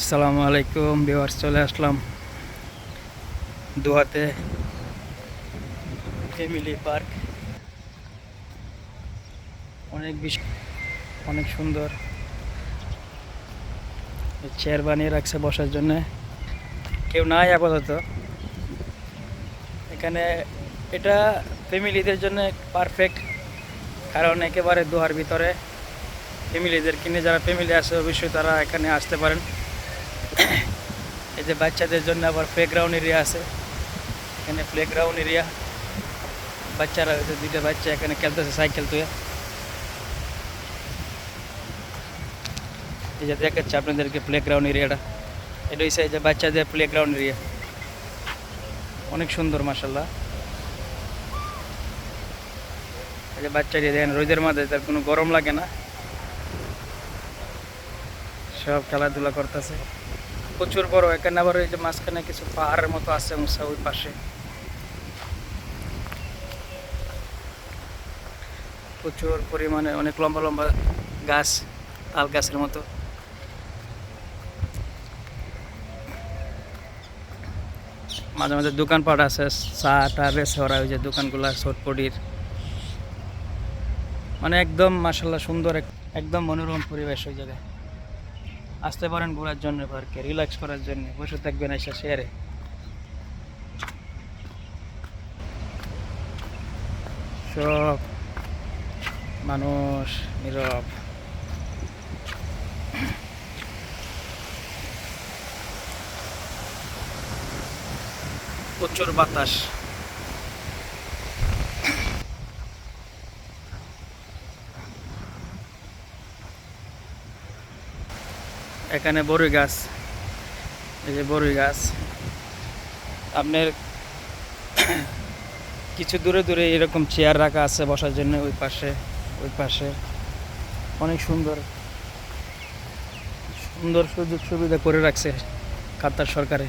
আসসালামু আলাইকুম বিওয়ার্স চলে আসলাম দুহাতে ফ্যামিলি পার্ক। অনেক বেশি অনেক সুন্দর। চেয়ার বানিয়ে রাখছে বসার জন্য। কেউ নাই আপাতত। এখানে এটা ফ্যামিলিদের জন্য পারফেক্ট, কারণ একেবারে দুহার ভিতরে ফ্যামিলিদের কিনে যারা ফ্যামিলি আছে, অবশ্যই তারা এখানে আসতে পারেন। যে বাচ্চাদের জন্য আবার প্লেগ্রাউন্ড এরিয়া আছে। এখানে প্লেগ্রাউন্ড এরিয়া বাচ্চারা দুইটা বাচ্চা এখানে খেলতেছে সাইকেল তুয়ে এই যে দেখাচ্ছে আপনাদেরকে প্লেগ্রাউন্ড এরিয়াটা এটা হচ্ছে যে বাচ্চাদের প্লেগ্রাউন্ড এরিয়া অনেক সুন্দর মাসাল্লাহ এই যে বাচ্চা দেখেন, রোদের মাঝে তার কোনো গরম লাগে না। সব খেলাধুলা করতেছে। প্রচুর বড়, এখানে আবার ওই যে মাঝখানে কিছু পাহাড়ের মতো আছে ওই পাশে। প্রচুর পরিমাণে অনেক লম্বা লম্বা গাছ, তাল গাছের মতো। মাঝে মাঝে দোকানপাট আছে চা টা বেছে ওরা ওই যে দোকানগুলা চটপটির মানে একদম মাসাল্লাহ সুন্দর এক- একদম মনোরম পরিবেশ ওই জায়গায়। আসতে পারেন ঘোরার জন্য পার্কে রিল্যাক্স করার জন্য, বসে থাকবেন এসে শেয়ারে সব মানুষ নীরব। প্রচুর বাতাস। এখানে বড়ই গাছ। এই যে বড়ই গাছ। আপনার কিছু দূরে দূরে এরকম চেয়ার রাখা আছে বসার জন্য ওই পাশে ওই পাশে। অনেক সুন্দর সুন্দর সুযোগ সুবিধা করে রাখছে কাতার সরকারে।